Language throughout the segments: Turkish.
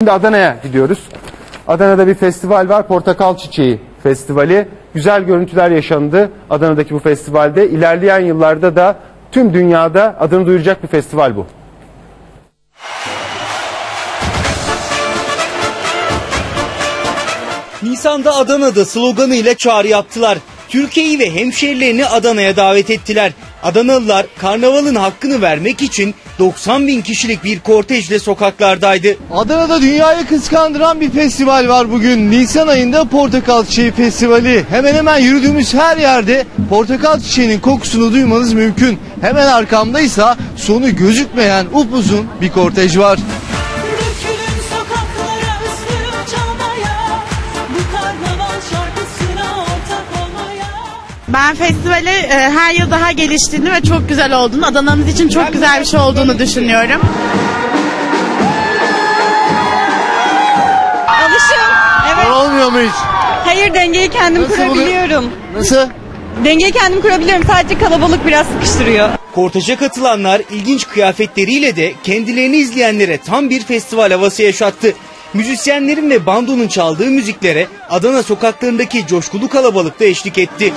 Şimdi Adana'ya gidiyoruz. Adana'da bir festival var. Portakal Çiçeği Festivali. Güzel görüntüler yaşandı Adana'daki bu festivalde. İlerleyen yıllarda da tüm dünyada adını duyuracak bir festival bu. Nisan'da Adana'da sloganı ile çağrı yaptılar. Türkiye'yi ve hemşehrilerini Adana'ya davet ettiler. Adanalılar karnavalın hakkını vermek için 90 bin kişilik bir kortejle sokaklardaydı. Adana'da dünyayı kıskandıran bir festival var bugün. Nisan ayında Portakal Çiçeği Festivali. Hemen hemen yürüdüğümüz her yerde portakal çiçeğinin kokusunu duymanız mümkün. Hemen arkamdaysa sonu gözükmeyen upuzun bir kortej var. Ben festivale e, her yıl daha geliştiğini ve çok güzel olduğunu, Adana'mız için çok güzel bir şey olduğunu düşünüyorum. Alışım. Evet. Olmuyor mu hiç? Hayır dengeyi kendim Nasıl oluyor? kurabiliyorum. Nasıl? Dengeyi kendim kurabiliyorum. Sadece kalabalık biraz sıkıştırıyor. Korteje katılanlar ilginç kıyafetleriyle de kendilerini izleyenlere tam bir festival havası yaşattı. Müzisyenlerin ve bandonun çaldığı müziklere Adana sokaklarındaki coşkulu kalabalık da eşlik etti.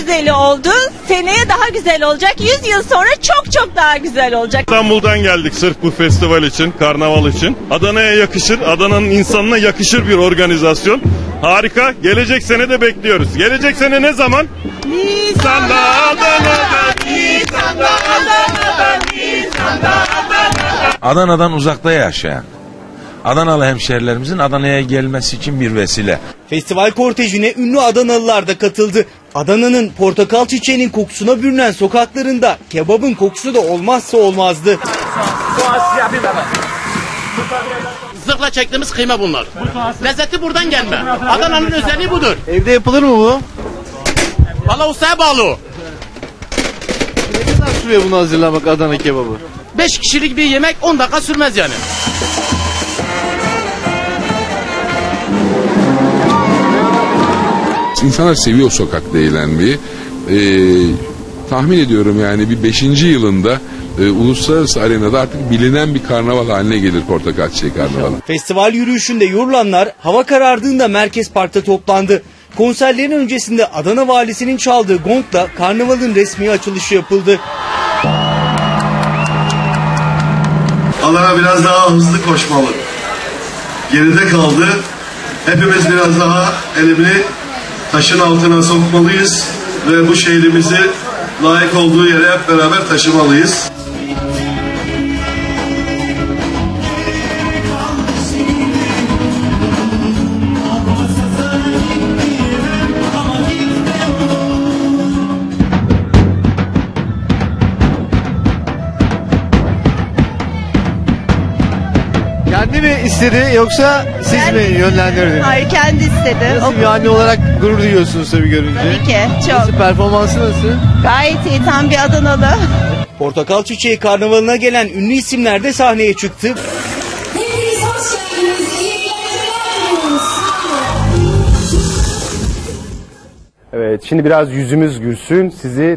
Güzeli oldu. Seneye daha güzel olacak. 100 yıl sonra çok çok daha güzel olacak. İstanbul'dan geldik sırf bu festival için, karnaval için. Adana'ya yakışır, Adana'nın insanına yakışır bir organizasyon. Harika. Gelecek sene de bekliyoruz. Gelecek sene ne zaman? Nisan'da, Adana'da, Nisan'da, Adana'da, Nisan'da, Adana'da. Adana'dan uzakta yaşayan Adanalı hemşehrilerimizin Adana'ya gelmesi için bir vesile. Festival kortejine ünlü Adanalılar da katıldı. Adana'nın portakal çiçeğinin kokusuna bürünen sokaklarında kebabın kokusu da olmazsa olmazdı. Zırhla çektiğimiz kıyma bunlar. Lezzeti buradan gelme. Adana'nın özelliği budur. Evde yapılır mı bu? Valla ustaya bağlı. Ne kadar sürüyor bunu hazırlamak Adana kebabı? 5 kişilik bir yemek 10 dakika sürmez yani. İnsanlar seviyor sokakta eğlenmeyi. Ee, tahmin ediyorum yani bir beşinci yılında e, uluslararası arenada artık bilinen bir karnaval haline gelir Portakal Çiçeği Karnavalı. Festival yürüyüşünde yorulanlar hava karardığında Merkez Park'ta toplandı. Konserlerin öncesinde Adana valisinin çaldığı gongla karnavalın resmi açılışı yapıldı. Adana biraz daha hızlı koşmalı. Geride kaldı. Hepimiz biraz daha elini taşın altına sokmalıyız ve bu şehrimizi layık olduğu yere hep beraber taşımalıyız. Kendi mi istedi yoksa siz mi yönlendirdiniz? Hayır kendi istedi. Nasıl bir anne olarak gurur duyuyorsunuz tabii görünce. Tabii ki Nasıl çok. performansı nasıl? Gayet iyi tam bir Adanalı. Portakal Çiçeği karnavalına gelen ünlü isimler de sahneye çıktı. Hepiniz hoş geldiniz. İyi eğlenceler Evet şimdi biraz yüzümüz gülsün. Sizi